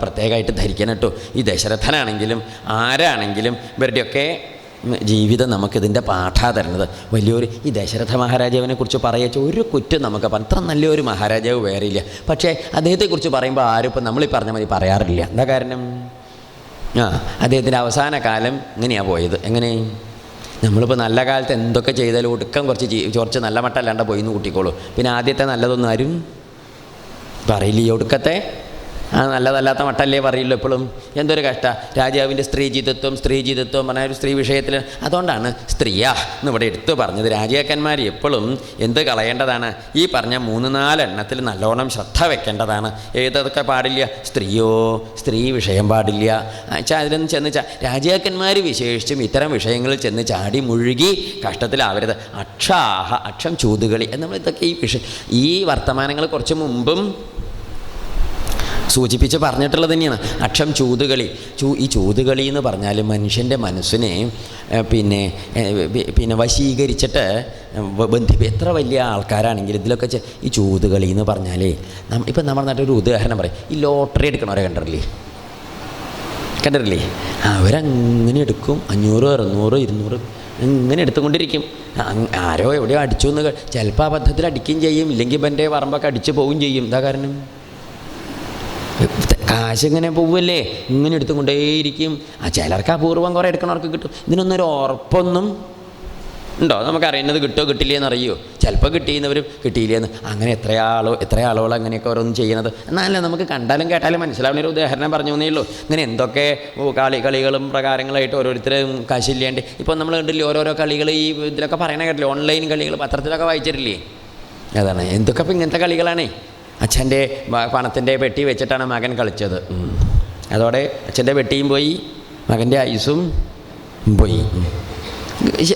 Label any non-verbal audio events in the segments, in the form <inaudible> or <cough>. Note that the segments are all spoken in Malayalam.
പ്രത്യേകമായിട്ട് ധരിക്കണം കേട്ടോ ഈ ദശരഥനാണെങ്കിലും ആരാണെങ്കിലും ഇവരുടെയൊക്കെ ജീവിതം നമുക്കിതിന്റെ പാഠാ തരുന്നത്. വലിയൊരു ഈ ദശരഥ മഹാരാജാവിനെ കുറിച്ച് പറയച്ച ഒരു കുറ്റം നമുക്ക് അത്ര നല്ലൊരു മഹാരാജാവ് വേറെയില്ല. പക്ഷേ അദ്ദേഹത്തെക്കുറിച്ച് പറയുമ്പോൾ ആരും ഇപ്പം നമ്മളീ പറഞ്ഞ മതി പറയാറില്ല. എന്താ കാരണം? ആ അദ്ദേഹത്തിന്റെ അവസാന കാലം ഇങ്ങനെയാണ് പോയത്. എങ്ങനെ? നമ്മളിപ്പോൾ നല്ല കാലത്ത് എന്തൊക്കെ ചെയ്താലും ഒടുക്കം കുറച്ച് കുറച്ച് നല്ല മട്ടല്ലാണ്ട് പോയി എന്ന് കൂട്ടിക്കോളൂ. പിന്നെ ആദ്യത്തെ നല്ലതൊന്നും ആരും പറയില്ല. ഈ ഒടുക്കത്തെ ആ നല്ലതല്ലാത്ത മട്ടല്ലേ പറയുള്ളൂ എപ്പോഴും എന്തൊരു കഷ്ട. രാജാവിന്റെ സ്ത്രീ ജീവിതത്വം സ്ത്രീ ജീവിതത്വം പറഞ്ഞ ഒരു സ്ത്രീ വിഷയത്തിൽ അതുകൊണ്ടാണ് സ്ത്രീയാ എന്ന് ഇവിടെ എടുത്തു പറഞ്ഞത്. രാജാക്കന്മാർ എപ്പോഴും എന്ത് കളയേണ്ടതാണ്? ഈ പറഞ്ഞ മൂന്ന് നാലെണ്ണത്തിൽ നല്ലോണം ശ്രദ്ധ വെക്കേണ്ടതാണ്. ഏതൊക്കെ പാടില്ല? സ്ത്രീയോ സ്ത്രീ വിഷയം പാടില്ല. വെച്ചാൽ അതിലൊന്നും ചെന്ന് ചാ. രാജാക്കന്മാർ വിശേഷിച്ചും ഇത്തരം വിഷയങ്ങളിൽ ചെന്ന് ചാടി മുഴുകി കഷ്ടത്തിലാവരുത്. അക്ഷാഹ അക്ഷം ചൂതുകളി. നമ്മൾ ഇതൊക്കെ ഈ വിഷയം ഈ വർത്തമാനങ്ങൾ കുറച്ച് മുമ്പും സൂചിപ്പിച്ച് പറഞ്ഞിട്ടുള്ളത് തന്നെയാണ്. അക്ഷം ചൂതുകളി. ചൂ ഈ ചൂതുകളി എന്ന് പറഞ്ഞാൽ മനുഷ്യന്റെ മനസ്സിനെ പിന്നെ പിന്നെ വശീകരിച്ചിട്ട് ബന്ധിപ്പ് എത്ര വലിയ ആൾക്കാരാണെങ്കിലും ഇതിലൊക്കെ ഈ ചൂതുകളി എന്ന് പറഞ്ഞാലേ ഇപ്പം നമ്മുടെ നാട്ടിൽ ഒരു ഉദാഹരണം പറയും. ഈ ലോട്ടറി എടുക്കണവരെ കണ്ടിട്ടില്ലേ? കണ്ടിട്ടില്ലേ? അവരങ്ങനെ എടുക്കും. അഞ്ഞൂറ് അറുന്നൂറ് ഇരുന്നൂറ് ഇങ്ങനെ എടുത്തുകൊണ്ടിരിക്കും. ആരോ എവിടെയോ അടിച്ചു എന്ന് ചിലപ്പോൾ അബദ്ധത്തിൽ അടിക്കുകയും ചെയ്യും. ഇല്ലെങ്കിൽ ഇപ്പം എന്റെ പറമ്പൊക്കെ അടിച്ചു പോവുകയും ചെയ്യും. എന്താ കാരണം? കാശ് ഇങ്ങനെ പോവല്ലേ? ഇങ്ങനെ എടുത്തുകൊണ്ടേയിരിക്കും ആ ചിലർക്ക് അപൂർവം കുറേ എടുക്കണവർക്ക് കിട്ടും. ഇതിനൊന്നും ഒരു ഉറപ്പൊന്നും ഉണ്ടോ? നമുക്കറിയുന്നത് കിട്ടുമോ കിട്ടില്ലേ എന്നറിയോ ചിലപ്പോൾ കിട്ടിയെന്നവരും കിട്ടിയില്ലേന്ന്. അങ്ങനെ എത്ര ആളോ അങ്ങനെയൊക്കെ ഓരോന്നും ചെയ്യുന്നത് എന്നാലേ നമുക്ക് കണ്ടാലും കേട്ടാലും മനസ്സിലാവുന്ന ഒരു ഉദാഹരണം പറഞ്ഞു തന്നേ ഉള്ളൂ. ഇങ്ങനെ എന്തൊക്കെ കളി കളികളും പ്രകാരങ്ങളായിട്ട് ഓരോരുത്തരും കാശില്ലാണ്ട്. ഇപ്പോൾ നമ്മൾ കണ്ടില്ലേ ഓരോരോ കളികൾ ഈ ഇതിലൊക്കെ പറയണ കേട്ടില്ലേ ഓൺലൈൻ കളികൾ പത്രത്തിലൊക്കെ വായിച്ചിട്ടില്ലേ? അതാണ്. എന്തൊക്കെ ഇപ്പം ഇങ്ങനത്തെ കളികളാണേ? അച്ഛന്റെ പണത്തിന്റെ പെട്ടി വെച്ചിട്ടാണ് മകൻ കളിച്ചത്. അതോടെ അച്ഛന്റെ പെട്ടിയും പോയി മകന്റെ ആയുസും പോയി.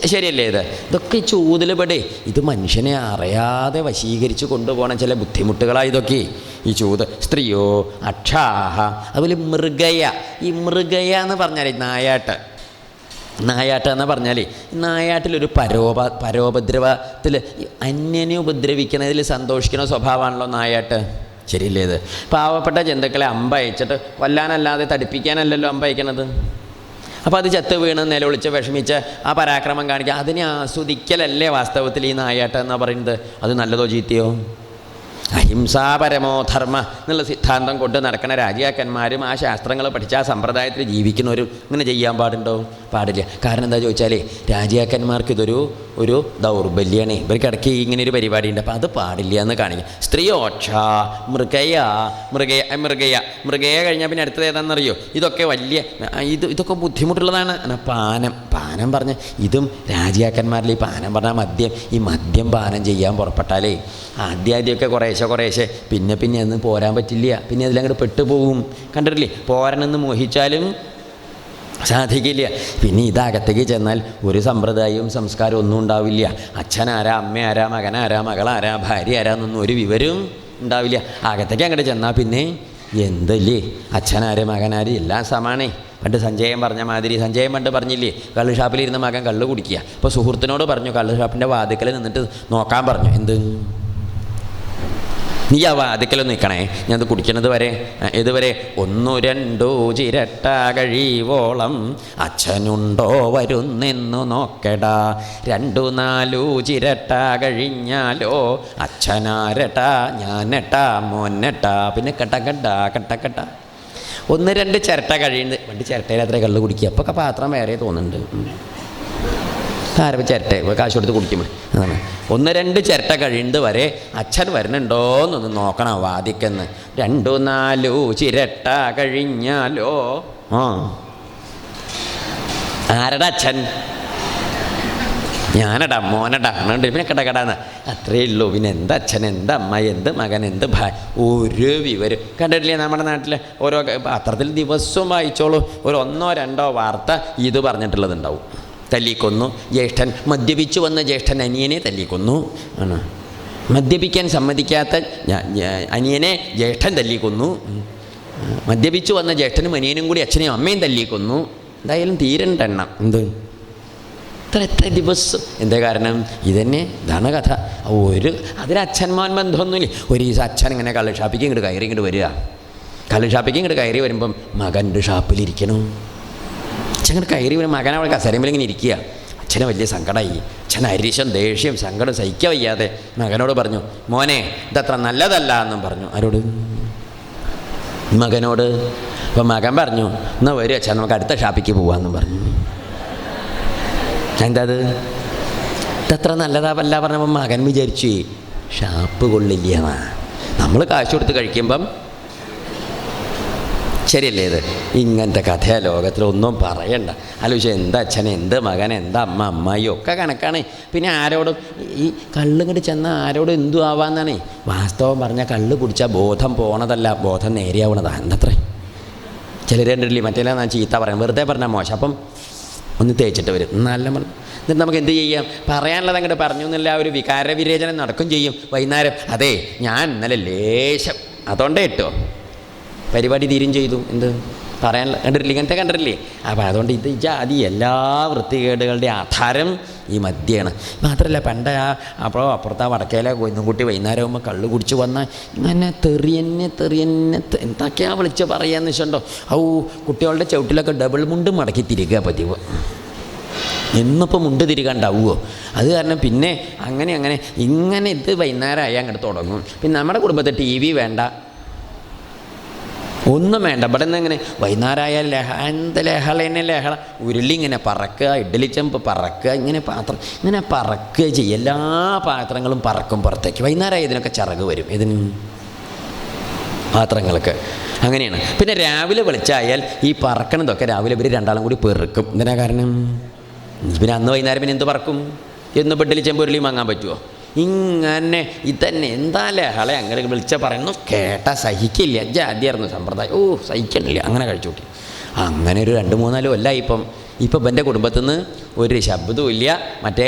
ശരിയല്ലേ ഇത്? ഇതൊക്കെ ഈ ചൂതിൽ പെടേ ഇത് മനുഷ്യനെ അറിയാതെ വശീകരിച്ച് കൊണ്ടുപോകണ ചില ബുദ്ധിമുട്ടുകളാണ് ഇതൊക്കെ. ഈ ചൂത് സ്ത്രീയോ അക്ഷാഹ അതുപോലെ മൃഗയ. ഈ മൃഗയ എന്ന് പറഞ്ഞാൽ നായാട്ട്. നായാട്ട് എന്ന് പറഞ്ഞാൽ നായാട്ടിലൊരു പരോപ പരോപദ്രവത്തിൽ അന്യനെ ഉപദ്രവിക്കുന്നതിൽ സന്തോഷിക്കുന്ന സ്വഭാവമാണല്ലോ നായാട്ട്. ശരിയല്ലേ ഇത്? പാവപ്പെട്ട ജന്തുക്കളെ അമ്പയച്ചിട്ട് കൊല്ലാനല്ലാതെ തടിപ്പിക്കാനല്ലല്ലോ അമ്പയക്കണത്. അപ്പോൾ അത് ചത്ത് വീണ് നിലവിളിച്ച് വിഷമിച്ച് ആ പരാക്രമം കാണിക്കുക അതിനെ ആസ്വദിക്കലല്ലേ വാസ്തവത്തിൽ ഈ നായാട്ടം എന്നാണ് പറയുന്നത്? അത് നല്ലതോ ചീത്തയോ? അഹിംസാപരമോ ധർമ്മ എന്നുള്ള സിദ്ധാന്തം കൊണ്ട് നടക്കുന്ന രാജാക്കന്മാരും ആ ശാസ്ത്രങ്ങൾ പഠിച്ച ആ സമ്പ്രദായത്തിൽ ജീവിക്കുന്നവരും ഇങ്ങനെ ചെയ്യാൻ പാടുണ്ടോ? പാടില്ല. കാരണം എന്താ ചോദിച്ചാലേ രാജാക്കന്മാർക്ക് ഇതൊരു ഒരു ദൗർബല്യമാണ് ഇവർക്ക് ഇടയ്ക്ക് ഇങ്ങനെ ഒരു പരിപാടി ഉണ്ട് അപ്പോൾ അത് പാടില്ല എന്ന് കാണിക്കുക സ്ത്രീയോക്ഷ മൃഗയ മൃഗയ മൃഗയ. മൃഗയ കഴിഞ്ഞാൽ പിന്നെ അടുത്തത് ഏതാണെന്നറിയോ? ഇതൊക്കെ വലിയ ഇത് ഇതൊക്കെ ബുദ്ധിമുട്ടുള്ളതാണ്. പാനം പാനം പറഞ്ഞ ഇതും രാജാക്കന്മാരിൽ ഈ പാനം പറഞ്ഞാൽ മദ്യം ഈ മദ്യം പാനം ചെയ്യാൻ പുറപ്പെട്ടാലേ ആദ്യ ആദ്യമൊക്കെ കുറേശ്ശെ കുറേശ്ശെ. പിന്നെ പിന്നെ അന്ന് പോരാൻ പറ്റില്ല. പിന്നെ അതിലങ്ങോട്ട് പെട്ടുപോകും. കണ്ടിട്ടില്ലേ? പോരണമെന്ന് മോഹിച്ചാലും സാധിക്കില്ല. പിന്നെ ഇതകത്തേക്ക് ചെന്നാൽ ഒരു സമ്പ്രദായവും സംസ്കാരവും ഒന്നും ഉണ്ടാവില്ല. അച്ഛനാരാ അമ്മ ആരാ മകനാരാ മകളാരാ ഭാര്യ ആരാന്നൊന്നും ഒരു വിവരവും ഉണ്ടാവില്ല. അകത്തേക്ക് അങ്ങോട്ട് ചെന്നാൽ പിന്നെ എന്തല്ലേ? അച്ഛനാര് മകനാര് എല്ലാം സമാണേ. പണ്ട് സഞ്ജയൻ പറഞ്ഞ മാതിരി. സഞ്ജയൻ പണ്ട് പറഞ്ഞില്ലേ കള്ള് ഷാപ്പിലിരുന്ന മകൻ കള്ള് കുടിക്കുക. അപ്പോൾ സുഹൃത്തിനോട് പറഞ്ഞു കള്ള് ഷാപ്പിന്റെ വാതിക്കൽ നിന്നിട്ട് നോക്കാൻ പറഞ്ഞു. എന്ത്? നീ ആ വാതിക്കലൊന്ന് നിൽക്കണേ. ഞാൻ അത് കുടിക്കണത് വരെ ഇതുവരെ ഒന്നു രണ്ടോ ചിരട്ട കഴിവോളം അച്ഛനുണ്ടോ വരുന്നെന്നു നോക്കടാ. രണ്ടു നാലു ചിരട്ട കഴിഞ്ഞാലോ അച്ഛനാരട്ടാ ഞാനട്ടാ മോനട്ടാ. പിന്നെ കട്ട കട്ട കട്ട കട്ട. ഒന്ന് രണ്ട് ചിരട്ട കഴിയുന്നത്. രണ്ട് ചിരട്ടയിൽ അത്ര കള്ള് കുടിക്കുക. അപ്പോൾ പാത്രം വേറെ തോന്നുന്നുണ്ട്. ആരപ്പോൾ ചിരട്ട കാശ് കൊടുത്ത് കുടിക്കുമ്പോൾ അതാണ്. ഒന്ന് രണ്ട് ചിരട്ട കഴിയുന്നത് വരെ അച്ഛൻ വരുന്നുണ്ടോ എന്നൊന്ന് നോക്കണം വാദിക്കെന്ന്. രണ്ടു നാലു ചിരട്ട കഴിഞ്ഞാലോ? ആ. ആരടാ അച്ഛൻ? ഞാനടാ മോനടാ. അങ്ങനെ പിന്നെ കിടക്കടാന്ന് അത്രയേ ഉള്ളൂ. പിന്നെ എന്ത് അച്ഛൻ? എന്ത് അമ്മ? എന്ത് മകൻ? എന്ത് ഭാ ഒരു വിവരം. കണ്ടിട്ടില്ലേ നമ്മുടെ നാട്ടിലെ? ഓരോ പത്രത്തിൽ ദിവസവും വായിച്ചോളൂ. ഒരു ഒന്നോ രണ്ടോ വാർത്ത ഇത് പറഞ്ഞിട്ടുള്ളതുണ്ടാവും. തല്ലിക്കൊന്നു. ജ്യേഷ്ഠൻ മദ്യപിച്ചു വന്ന ജ്യേഷ്ഠൻ അനിയനെ തല്ലിക്കൊന്നു. ആണ്. മദ്യപിക്കാൻ സമ്മതിക്കാത്ത അനിയനെ ജ്യേഷ്ഠൻ തല്ലിക്കൊന്നു. മദ്യപിച്ചു വന്ന ജ്യേഷ്ഠനും അനിയനും കൂടി അച്ഛനെയും അമ്മയും തല്ലിക്കൊന്നു. എന്തായാലും തീരണ്ട എണ്ണം എന്ത്? ഇത്ര എത്ര ദിവസം. എന്താ കാരണം? ഇതന്നെ ഇതാണ് കഥ. ഒരു അതിന് അച്ഛന്മാൻ ബന്ധമൊന്നുമില്ല. ഒരു ദിവസം അച്ഛൻ ഇങ്ങനെ കള്ളുഷാപ്പിക്ക് ഇങ്ങോട്ട് കയറി ഇങ്ങോട്ട് വരിക. കള്ളുഷാപ്പിക്ക് ഇങ്ങോട്ട് കയറി വരുമ്പം മകന്റെ ഷാപ്പിലിരിക്കണം. അച്ഛൻ കയറി വരും മകൻ അവളെ കസരമ്പിൽ ഇങ്ങനെ ഇരിക്കുക. അച്ഛന് വലിയ സങ്കടമായി അച്ഛൻ അരിശം ദേഷ്യം സങ്കടം സഹിക്കാൻ വയ്യാതെ മകനോട് പറഞ്ഞു മോനെ ഇതത്ര നല്ലതല്ല എന്നും പറഞ്ഞു. ആരോട്? മകനോട്. അപ്പം മകൻ പറഞ്ഞു എന്നാൽ വരും അച്ഛൻ നമുക്ക് അടുത്ത ഷാപ്പിക്ക് പോവാമെന്നും പറഞ്ഞു. എന്താ അത്? ഇതത്ര നല്ലതാവല്ല പറഞ്ഞപ്പോൾ മകൻ വിചാരിച്ചു ഷാപ്പ് കൊള്ളില്ല നമ്മൾ കാശ് കൊടുത്ത് കഴിക്കുമ്പം ശരിയല്ലേ ഇത്? ഇങ്ങനത്തെ കഥയാ ലോകത്തിലൊന്നും പറയണ്ട. ആലോചിച്ച എന്താ അച്ഛൻ എന്ത് മകൻ എന്താ അമ്മ അമ്മായി ഒക്കെ കണക്കാണ്. പിന്നെ ആരോടും ഈ കള്ളിങ്ങോട്ട് ചെന്ന ആരോടും എന്തു ആവാന്നാണ്. വാസ്തവം പറഞ്ഞാൽ കള്ള് കുടിച്ചാൽ ബോധം പോണതല്ല ബോധം നേരെയാവണതാ. എന്തത്രേ? ചിലർ കണ്ടിട്ടില്ലേ? മറ്റേ ഞാൻ ചീത്ത പറയാം. വെറുതെ പറഞ്ഞാൽ മോശം. അപ്പം ഒന്ന് തേച്ചിട്ട് വരും. നല്ല എന്നിട്ട് നമുക്ക് എന്ത് ചെയ്യാം? പറയാനുള്ളത് അങ്ങോട്ട് പറഞ്ഞു എന്നില്ല ഒരു വികാര വിരേചനം നടക്കും ചെയ്യും വൈകുന്നേരം. അതെ ഞാൻ ഇന്നലെ ലേശം അതുകൊണ്ടേ ഇട്ടോ. പരിപാടി തീരും ചെയ്തു. എന്ത്? പറയാൻ കണ്ടിട്ടില്ല? ഇങ്ങനത്തെ കണ്ടിട്ടില്ലേ? അപ്പോൾ അതുകൊണ്ട് ഇത് ജാതി എല്ലാ വൃത്തികേടുകളുടെ ആധാരം ഈ മദ്യമാണ് മാത്രമല്ല പണ്ട് ആ അപ്പോൾ അപ്പുറത്ത് ആ വടക്കേലെ കുഞ്ഞുകുട്ടി വൈകുന്നേരം ആകുമ്പോൾ കള്ള് കുടിച്ച് വന്ന ഇങ്ങനെ തെറിയന്നെ തെറിയന്നെ എന്തൊക്കെയാണ് എന്തൊക്കെയാ വിളിച്ച് പറയാന്ന് വെച്ചിട്ടുണ്ടോ? ഔ കുട്ടികളുടെ ചവിട്ടിലൊക്കെ ഡബിൾ മുണ്ട് മടക്കി തിരിക്കുക പതിവ്. എന്നിപ്പോൾ മുണ്ട് തിരികണ്ടാവുമോ അത് കാരണം പിന്നെ അങ്ങനെ അങ്ങനെ ഇങ്ങനെ ഇത് വൈകുന്നേരമായി അങ്ങോട്ട് തുടങ്ങും. പിന്നെ നമ്മുടെ കുടുംബത്തെ ടി വി വേണ്ട. ഒന്നും വേണ്ട. ഇവിടെ നിന്ന് ഇങ്ങനെ വൈകുന്നേരമായാൽ ലഹ എന്ത് ലഹള തന്നെ ലഹള. ഉരുളി ഇങ്ങനെ പറക്കുക ഇഡ്ഡലി ചെമ്പ് പറക്കുക ഇങ്ങനെ പാത്രം ഇങ്ങനെ പറക്കുക ചെയ്യും. എല്ലാ പാത്രങ്ങളും പറക്കും പുറത്തേക്ക്. വൈകുന്നേരമായി ഇതിനൊക്കെ ചിറക് വരും. ഇതിന് പാത്രങ്ങൾക്ക്. അങ്ങനെയാണ്. പിന്നെ രാവിലെ വെളിച്ചായാൽ ഈ പറക്കണതൊക്കെ രാവിലെ ഇവർ രണ്ടാളും കൂടി പെറുക്കും. എന്തിനാ കാരണം? പിന്നെ അന്ന് വൈകുന്നേരം പിന്നെ എന്ത് പറക്കും? എന്ന് ഇഡ്ഡലി ചെമ്പ് ചെമ്പുരുളി വാങ്ങാൻ പറ്റുമോ ഇങ്ങനെ ഇതന്നെ. എന്താ ലഹള അങ്ങനെ വിളിച്ച പറയുന്നു. കേട്ട സഹിക്കില്ല. ജാതിയായിരുന്നു സമ്പ്രദായം. ഓ സഹിക്കണില്ല. അങ്ങനെ കഴിച്ചു കൂട്ടി അങ്ങനെ ഒരു രണ്ട് മൂന്നാൽ കൊല്ലമായി ഇപ്പം. ഇപ്പം എന്റെ കുടുംബത്തിൽ നിന്ന് ഒരു ശബ്ദവും ഇല്ല. മറ്റേ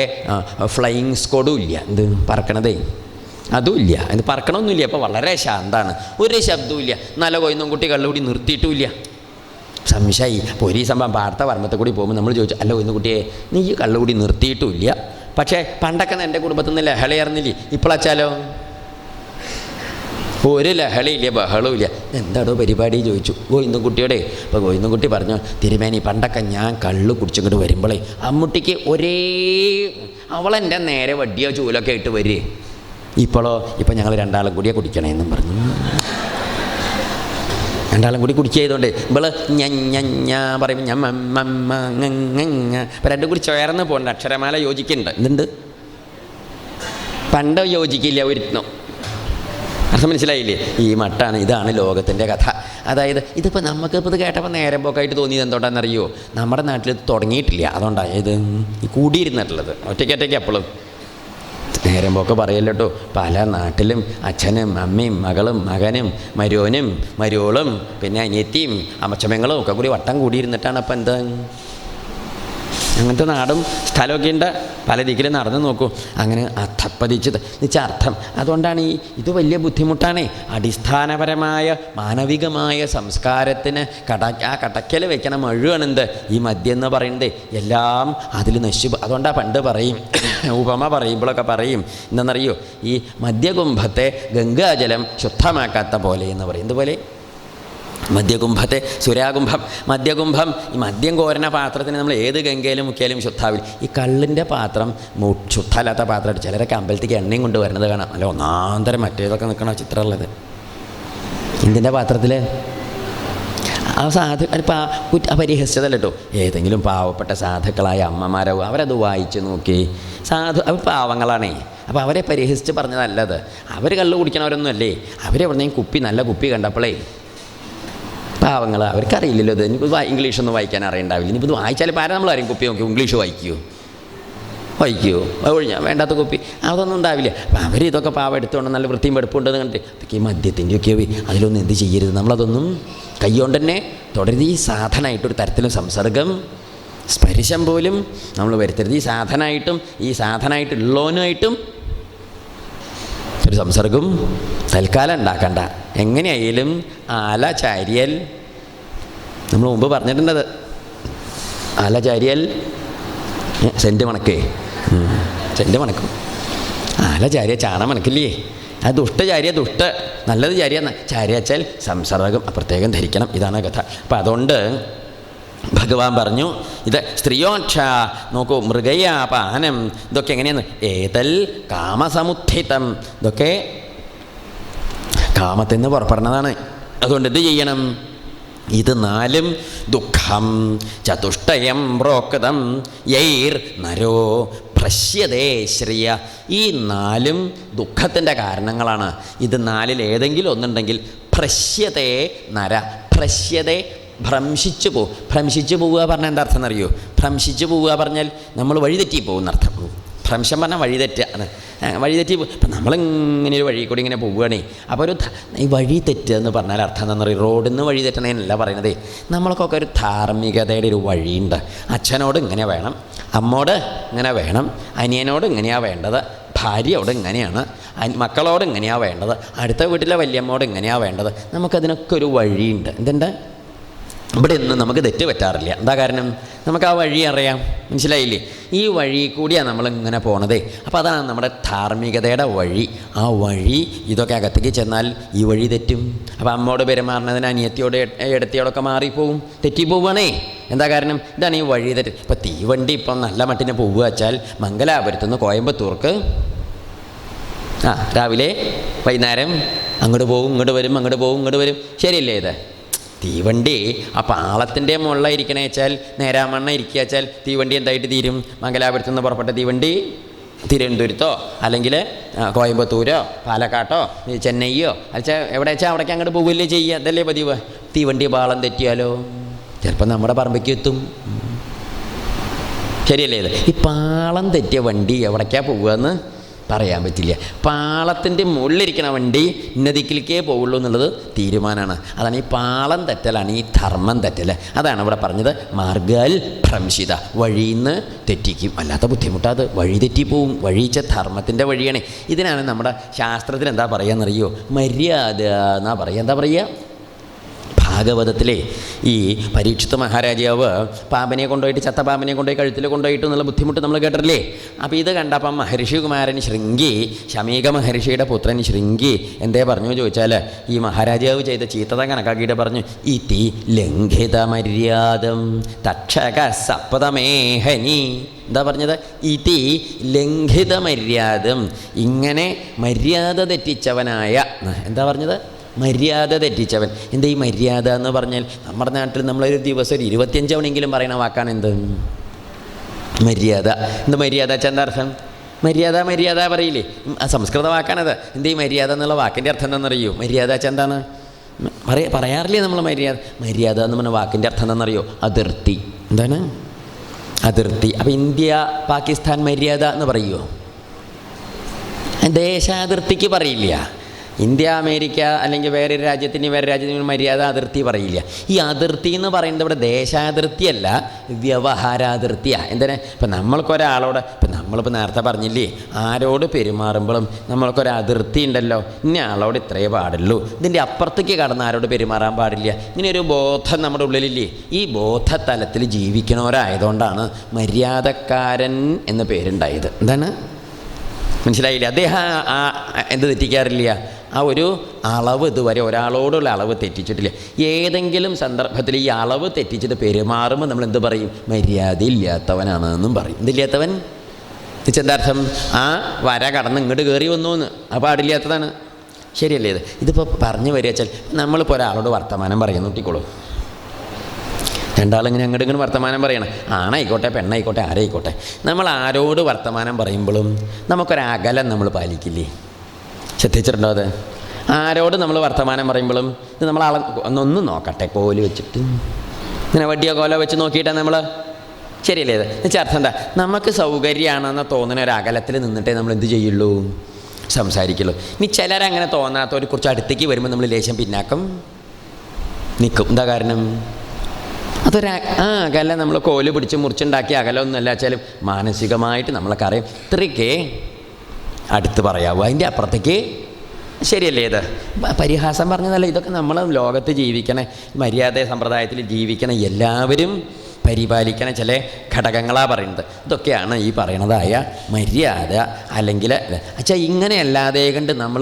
ഫ്ലൈയിങ് സ്കോഡും ഇല്ല. എന്ത് പറക്കണതേ? അതുമില്ല ഇത് പറക്കണമൊന്നുമില്ല അപ്പോൾ വളരെ ശാന്താണ്. ഒരു ശബ്ദവും ഇല്ല. നല്ല കൊയ്യുന്നും കുട്ടി കള്ളുകൂടി നിർത്തിയിട്ടുമില്ല സംശയമായി അപ്പോൾ ഒരു സംഭവം പാർത്ത വർമ്മത്തെ കൂടി പോകുമ്പോൾ നമ്മൾ ചോദിച്ചു അല്ല കൊയ്യുന്ന കുട്ടിയെ നീ കള്ളുകൂടി നിർത്തിയിട്ടുമില്ല പക്ഷേ പണ്ടൊക്കെ എന്റെ കുടുംബത്തിൽ നിന്ന് ലഹളയായിരുന്നില്ലേ ഇപ്പോഴച്ചാലോ ഒരു ലഹളയില്ല ബഹളവും എന്താണോ പരിപാടി ചോദിച്ചു? ഗോവിന്ദൻ കുട്ടിയോടെ അപ്പോൾ ഗോവിന്ദൻ കുട്ടി പറഞ്ഞു തിരുമേനി പണ്ടൊക്കെ ഞാൻ കള്ള് കുടിച്ചിങ്ങോട്ട് വരുമ്പോഴേ അമ്മുട്ടിക്ക് ഒരേ അവളെന്റെ നേരെ വടിയോ ചൂലൊക്കെ ഇട്ട് വരികയെ. ഇപ്പോഴോ ഇപ്പം ഞങ്ങൾ രണ്ടാളും കൂടിയേ കുടിക്കണേന്നും പറഞ്ഞു. രണ്ടാളും കൂടി കുടിക്കുക ചെയ്തുകൊണ്ട് ഇവൾ പറയുമ്പോൾ ഞാൻ രണ്ടും കൂടി ചേർന്ന് പോകണ്ട. അക്ഷരമാല യോജിക്കുന്നുണ്ട്. എന്തുണ്ട്? പണ്ട് യോജിക്കില്ല ഒരുത്തനും അർത്ഥം മനസ്സിലായില്ലേ? ഈ മട്ടാണ് ഇതാണ് ലോകത്തിന്റെ കഥ. അതായത് ഇതിപ്പോൾ നമുക്കിപ്പോൾ ഇത് കേട്ടപ്പോൾ നേരം പോക്കായിട്ട് തോന്നിയത് എന്തുകൊണ്ടാണെന്നറിയോ? നമ്മുടെ നാട്ടിൽ ഇത് തുടങ്ങിയിട്ടില്ല. അതുകൊണ്ടാണ് ഇത് കൂടിയിരുന്നിട്ടുള്ളത്. ഒറ്റയ്ക്കൊറ്റയ്ക്ക് എപ്പോഴും. നേരം പോക്ക് പറയല്ലോ പല നാട്ടിലും അച്ഛനും അമ്മയും മകളും മകനും മരുവനും മരുവളും പിന്നെ അനിയത്തിയും അമ്മച്ചമ്മങ്ങളും ഒക്കെ കൂടി വട്ടം കൂടിയിരുന്നിട്ടാണ് അപ്പം എന്താ അങ്ങനത്തെ നാടും സ്ഥലമൊക്കെ ഉണ്ട്. പല ദിക്കിലും നടന്നു നോക്കൂ. അങ്ങനെ അർത്ഥപ്പതിച്ചത് എന്നുവെച്ചാൽ അർത്ഥം. അതുകൊണ്ടാണ് ഈ ഇത് വലിയ ബുദ്ധിമുട്ടാണ്. അടിസ്ഥാനപരമായ മാനവികമായ സംസ്കാരത്തിന് കട ആ കടക്കൽ വെക്കണ മഴുവാണെന്ത്? ഈ മദ്യം എന്ന് പറയുന്നത് എല്ലാം അതിൽ നശിപ്പ് അതുകൊണ്ടാണ് പണ്ട് പറയും. <coughs> ഉപമ പറയുമ്പോഴൊക്കെ പറയും. എന്താണെന്നറിയോ ഈ മദ്യകുംഭത്തെ ഗംഗാജലം ശുദ്ധമാക്കാത്ത പോലെ എന്ന് പറയും. ഇതുപോലെ മദ്യകുംഭത്തെ സുരാകുംഭം മദ്യകുംഭം. ഈ മദ്യം കോരണ പാത്രത്തിന് നമ്മൾ ഏത് ഗംഗയിലും മുക്കിയാലും ശുദ്ധാവില്ല ഈ കള്ളിന്റെ പാത്രം ശുദ്ധമല്ലാത്ത പാത്രം ചിലരൊക്കെ അമ്പലത്തേക്ക് എണ്ണയും കൊണ്ട് വരുന്നത് കാണാം. അല്ല ഒന്നാന്തരം മറ്റേതൊക്കെ നിൽക്കണ ചിത്രമുള്ളത്. ഇതിന്റെ പാത്രത്തിൽ? ആ സാധു ഇപ്പോൾ കുറ്റ പരിഹസിച്ചതല്ല കേട്ടോ. ഏതെങ്കിലും പാവപ്പെട്ട സാധുക്കളായ അമ്മമാരോ അവരത് വായിച്ച് നോക്കി. സാധു അവർ പാവങ്ങളാണേ. അപ്പോൾ അവരെ പരിഹസിച്ച് പറഞ്ഞതല്ലത്. അവർ കള്ള് കുടിക്കണവരൊന്നും അല്ലേ അവരെവിടുന്നെങ്കിലും കുപ്പി നല്ല കുപ്പി കണ്ടപ്പോഴേ പാവങ്ങൾ അവർക്കറിയില്ലല്ലോ ഇത്. ഇനിയിപ്പോൾ ഇംഗ്ലീഷൊന്നും വായിക്കാൻ അറിയണ്ടാവില്ല. ഇനിയിപ്പോൾ ഇത് വായിച്ചാൽ പാര നമ്മൾ ആരും കുപ്പി നോക്കി? ഇംഗ്ലീഷ് വായിക്കുമോ വായിക്കുമോ അത് ഒഴിഞ്ഞാൽ വേണ്ടാത്ത കുപ്പി. അതൊന്നും ഉണ്ടാവില്ല. അപ്പം അവർ ഇതൊക്കെ പാവ എടുത്തുകൊണ്ട് നല്ല വൃത്തിയും വെടുപ്പുണ്ടെന്ന് കണ്ടിട്ട് അതൊക്കെ ഈ മദ്യത്തിന്റെയൊക്കെ അതിലൊന്നും എന്ത് ചെയ്യരുത്? നമ്മളതൊന്നും കൈകൊണ്ട് തന്നെ തുടരുത്. ഈ സാധനമായിട്ടൊരു തരത്തിലും സംസർഗം സ്പർശം പോലും നമ്മൾ വരുത്തരുത്. ഈ സാധനമായിട്ടും ഈ സാധനമായിട്ടുള്ളവനുമായിട്ടും ഒരു സംസർഗം തൽക്കാലം ഉണ്ടാക്കണ്ട. എങ്ങനെയായാലും ആല ചാരിയൽ നമ്മൾ മുമ്പ് പറഞ്ഞിട്ടുണ്ടത്. ആല ചാരിയൽ ഏ, സെന്റ് മണക്കേ. സെന്റ് മണക്കും. ആലചാരിയ ചാണ മണക്കില്ലേ? ആ ദുഷ്ടചാര്യ ദുഷ്ട നല്ലത് ചാര്യ ചാര്യ വെച്ചാൽ സംസർഗം പ്രത്യേകം ധരിക്കണം. ഇതാണ് കഥ. അപ്പം അതുകൊണ്ട് ഭഗവാൻ പറഞ്ഞു ഇത് സ്ത്രീയോക്ഷ നോക്കൂ മൃഗയ മൃഗയാപാനം ഇതൊക്കെ എങ്ങനെയാണ്? ഏതൽ കാമസമുത്ഥിതം. ഇതൊക്കെ കാമത്തിൽ നിന്ന് പുറപ്പെടുന്നതാണ്. അതുകൊണ്ട് എന്ത് ചെയ്യണം? ഇത് നാലും ദുഃഖം. ചതുഷ്ടയം പ്രോക്തം യൈർ നരോ ഭ്രശ്യതേ ശ്രീയ. ഈ നാലും ദുഃഖത്തിന്റെ കാരണങ്ങളാണ്. ഇത് നാലിൽ ഏതെങ്കിലും ഒന്നുണ്ടെങ്കിൽ പ്രശ്യതേ നര. ഭ്രശ്യതേ ഭ്രംശിച്ചു പോകും ഭ്രംശിച്ചു പോവുക പറഞ്ഞാൽ എന്താ അർത്ഥം എന്നറിയോ? ഭ്രംശിച്ചു പോവുക പറഞ്ഞാൽ നമ്മൾ വഴിതെറ്റി പോകുന്ന അർത്ഥം ഭ്രംശം പറഞ്ഞാൽ വഴിതെറ്റുക ആണ് തെറ്റി ഇപ്പം നമ്മളിങ്ങനെ ഒരു വഴി കൂടി ഇങ്ങനെ പോവുകയാണേ. അപ്പോൾ ഒരു ഈ വഴി തെറ്റുക എന്ന് പറഞ്ഞാൽ അർത്ഥം എന്താണെന്ന് പറയും റോഡിൽ നിന്ന് വഴി തെറ്റണേനല്ല പറയണതേ. നമ്മൾക്കൊക്കെ ഒരു ധാർമ്മികതയുടെ ഒരു വഴിയുണ്ട്. അച്ഛനോട് ഇങ്ങനെ വേണം അമ്മോട് ഇങ്ങനെ വേണം അനിയനോട് ഇങ്ങനെയാണ് വേണ്ടത് ഭാര്യയോട് ഇങ്ങനെയാണ് മക്കളോട് ഇങ്ങനെയാണ് വേണ്ടത് അടുത്ത വീട്ടിലെ വല്യമ്മോട് ഇങ്ങനെയാണ് വേണ്ടത്. നമുക്കതിനൊക്കെ ഒരു വഴിയുണ്ട്. എന്തുണ്ട്? ഇവിടെ ഒന്നും നമുക്ക് തെറ്റ് പറ്റാറില്ല എന്താ കാരണം? നമുക്ക് ആ വഴി അറിയാം. മനസ്സിലായില്ലേ? ഈ വഴി കൂടിയാണ് നമ്മളിങ്ങനെ പോണതേ. അപ്പോൾ അതാണ് നമ്മുടെ ധാർമ്മികതയുടെ വഴി. ആ വഴി ഇതൊക്കെ അകത്തേക്ക് ചെന്നാൽ ഈ വഴി തെറ്റും. അപ്പോൾ അമ്മയോട് പെരുമാറുന്നതിന് അനിയത്തിയോട് ഇടത്തിയോടൊക്കെ മാറിപ്പോവും. തെറ്റിപ്പോവുകയാണേ എന്താ കാരണം? ഇതാണ് ഈ വഴി തെറ്റ്. ഇപ്പോൾ തീവണ്ടി ഇപ്പം നല്ല മട്ടിന് പോവുക വെച്ചാൽ മംഗലാപുരത്തുനിന്ന് കോയമ്പത്തൂർക്ക് ആ രാവിലെ വൈകുന്നേരം അങ്ങോട്ട് പോകും ഇങ്ങോട്ട് വരും അങ്ങോട്ട് പോകും ഇങ്ങോട്ട് വരും. ശരിയല്ലേ ഇത്? തീവണ്ടി. ആ പാളത്തിന്റെ മുകളിലായിരിക്കണേ വെച്ചാൽ നേരാമണ്ണ ഇരിക്കുക വെച്ചാൽ തീവണ്ടി എന്തായിട്ട് തീരും? മംഗലാപുരത്ത് നിന്ന് പുറപ്പെട്ട തീവണ്ടി? തിരുവനന്തപുരത്തോ? അല്ലെങ്കിൽ കോയമ്പത്തൂരോ? പാലക്കാട്ടോ? ചെന്നൈയോ? അച്ഛാ എവിടെ വെച്ചാൽ അവിടേക്ക് അങ്ങോട്ട് പോവില്ലേ ചെയ്യുക? അതല്ലേ പതിവ്. തീവണ്ടി പാളം തെറ്റിയാലോ? ചിലപ്പോൾ നമ്മുടെ പറമ്പയ്ക്ക് എത്തും. ശരിയല്ലേ ഈ പാളം തെറ്റിയ വണ്ടി എവിടേക്കാണ് പോവുകയെന്ന് പറയാൻ പറ്റില്ല. പാളത്തിന്റെ മുകളിലിരിക്കണ വണ്ടി ഇന്നതിക്കിലേക്കേ പോകുള്ളൂ എന്നുള്ളത് തീരുമാനമാണ് അതാണ് ഈ പാളം തെറ്റലാണ് ഈ ധർമ്മം തെറ്റൽ അതാണ് ഇവിടെ പറഞ്ഞത്. മാർഗാൽ ഭ്രംശിത. വഴിയിൽ നിന്ന് തെറ്റിക്കും. അല്ലാത്ത ബുദ്ധിമുട്ടാത് വഴി തെറ്റിപ്പോവും. വഴിച്ച ധർമ്മത്തിന്റെ വഴിയാണ്. ഇതിനാണ് നമ്മുടെ ശാസ്ത്രത്തിൽ എന്താ പറയുക എന്നറിയോ മര്യാദ എന്നാ പറയുക എന്താ പറയുക ഭാഗവതത്തിലെ ഈ പരീക്ഷിത്ത മഹാരാജാവ് പാമ്പനെ കൊണ്ടുപോയിട്ട് ചത്ത പാമ്പനെ കൊണ്ടുപോയി കഴുത്തിൽ കൊണ്ടുപോയിട്ട് എന്നുള്ള ബുദ്ധിമുട്ട് നമ്മൾ കേട്ടിട്ടില്ലേ? അപ്പോൾ ഇത് കണ്ടപ്പം മഹർഷി കുമാരൻ ശൃംഗി ശമീക മഹർഷിയുടെ പുത്രൻ ശൃംഗി എന്തേ പറഞ്ഞു ചോദിച്ചാൽ ഈ മഹാരാജാവ് ചെയ്ത ചീത്തത കണക്കാക്കിയിട്ട് പറഞ്ഞു ഇതി ലംഘിത മര്യാദം തക്ഷക സപ്പതമേഹനി എന്താ പറഞ്ഞത്? ഇതി ലംഘിത മര്യാദം ഇങ്ങനെ മര്യാദ തെറ്റിച്ചവനായ എന്താ പറഞ്ഞത്? മര്യാദ തെറ്റിച്ചവൻ. എന്താ ഈ മര്യാദ എന്ന് പറഞ്ഞാൽ നമ്മുടെ നാട്ടിൽ നമ്മളൊരു ദിവസം ഒരു ഇരുപത്തിയഞ്ച് തവണയെങ്കിലും പറയുന്ന വാക്കാണ് എന്ത്? മര്യാദ. എന്ത് മര്യാദ എന്താ അർത്ഥം? മര്യാദ മര്യാദ പറയില്ലേ? സംസ്കൃത വാക്കാണത്. എന്താ ഈ മര്യാദ എന്നുള്ള വാക്കിന്റെ അർത്ഥം എന്താണെന്നറിയോ മര്യാദ വെച്ചാൽ എന്താണ്? ഉം, പറയാറില്ലേ നമ്മൾ മര്യാദ? മര്യാദ എന്ന് പറഞ്ഞ വാക്കിന്റെ അർത്ഥം എന്താണെന്നറിയോ അതിർത്തി. എന്താണ്? അതിർത്തി. അപ്പോൾ ഇന്ത്യ പാകിസ്ഥാൻ മര്യാദ എന്ന് പറയുമോ ദേശാതിർത്തിക്ക് പറയില്ല. ഇന്ത്യ അമേരിക്ക അല്ലെങ്കിൽ വേറൊരു രാജ്യത്തിന് വേറെ രാജ്യത്തിന് മര്യാദ അതിർത്തി പറയില്ല. ഈ അതിർത്തി എന്ന് പറയുന്നത് ഇവിടെ ദേശാതിർത്തിയല്ല വ്യവഹാരാതിർത്തിയാണ് എന്തിനാ? ഇപ്പം നമ്മൾക്കൊരാളോട് ഇപ്പം നമ്മളിപ്പോൾ നേരത്തെ പറഞ്ഞില്ലേ ആരോട് പെരുമാറുമ്പോഴും നമ്മൾക്കൊരു അതിർത്തി ഉണ്ടല്ലോ ഇന്ന ആളോട് ഇത്രയേ പാടുള്ളൂ. ഇതിന്റെ അപ്പുറത്തേക്ക് കടന്ന് ആരോട് പെരുമാറാൻ പാടില്ല. ഇങ്ങനെ ഒരു ബോധം നമ്മുടെ ഉള്ളിലില്ലേ? ഈ ബോധതലത്തിൽ ജീവിക്കണവരായതുകൊണ്ടാണ് മര്യാദക്കാരൻ എന്ന പേരുണ്ടായത്. എന്താണ്? മനസ്സിലായില്ല? അദ്ദേഹം ആ എന്ത് തെറ്റിക്കാറില്ല? ആ ഒരു അളവ് ഇതുവരെ ഒരാളോടുള്ള അളവ് തെറ്റിച്ചിട്ടില്ല. ഏതെങ്കിലും സന്ദർഭത്തിൽ ഈ അളവ് തെറ്റിച്ചിട്ട് പെരുമാറുമ്പോൾ നമ്മൾ എന്ത് പറയും? മര്യാദ ഇല്ലാത്തവനാണ് എന്നും പറയും എന്തില്ലാത്തവൻ എന്താർത്ഥം ആ വര കടന്ന് ഇങ്ങോട്ട് കയറി വന്നു എന്ന് ആ പാടില്ലാത്തതാണ്. ശരിയല്ലേ ഇത്? ഇതിപ്പോൾ പറഞ്ഞു വരിക വെച്ചാൽ നമ്മളിപ്പോൾ ഒരാളോട് വർത്തമാനം പറയുന്നു കുട്ടിക്കോളൂ രണ്ടാളിങ്ങനെ അങ്ങോട്ട് ഇങ്ങനെ വർത്തമാനം പറയണം. ആണായിക്കോട്ടെ പെണ്ണായിക്കോട്ടെ ആരായിക്കോട്ടെ. നമ്മൾ ആരോട് വർത്തമാനം പറയുമ്പോഴും നമുക്കൊരകലം നമ്മൾ പാലിക്കില്ലേ? ശ്രദ്ധിച്ചിട്ടുണ്ടോ അത്? ആരോട് നമ്മൾ വർത്തമാനം പറയുമ്പോഴും ഇത് നമ്മൾ ആളെ ഒന്നൊന്നും നോക്കട്ടെ കോൽ വെച്ചിട്ട്. ഇങ്ങനെ വട്ടിയോ കോലോ വെച്ച് നോക്കിയിട്ടാ നമ്മൾ? ശരിയല്ലേ ഇത്? എന്നുവെച്ചാൽ അർത്ഥം എന്താ? നമുക്ക് സൗകര്യമാണെന്ന് തോന്നുന്ന ഒരു അകലത്തിൽ നിന്നിട്ടേ നമ്മൾ എന്ത് ചെയ്യുള്ളൂ? സംസാരിക്കുള്ളൂ. ഇനി ചിലരങ്ങനെ തോന്നാത്തവരെ കുറച്ച് അടുത്തേക്ക് വരുമ്പോൾ നമ്മൾ ലേശം പിന്നാക്കം നിൽക്കും എന്താ കാരണം? അതൊരു ആ അകല നമ്മൾ കോൽ പിടിച്ച് മുറിച്ചുണ്ടാക്കിയ അകലൊന്നല്ല വെച്ചാലും മാനസികമായിട്ട് നമ്മളൊക്കെ അറിയാം ഇത്രയ്ക്ക് അടുത്ത് പറയാവൂ. അതിന്റെ അപ്പുറത്തേക്ക് ശരിയല്ലേ ഇത്? പരിഹാസം പറഞ്ഞതല്ല? ഇതൊക്കെ നമ്മൾ ലോകത്ത് ജീവിക്കണ മര്യാദ സമ്പ്രദായത്തിൽ ജീവിക്കണ എല്ലാവരും പരിപാലിക്കണ ചില ഘടകങ്ങളാണ് പറയുന്നത്. ഇതൊക്കെയാണ് ഈ പറയണതായ മര്യാദ അല്ലെങ്കിൽ അച്ഛാ ഇങ്ങനെയല്ലാതെ കണ്ട് നമ്മൾ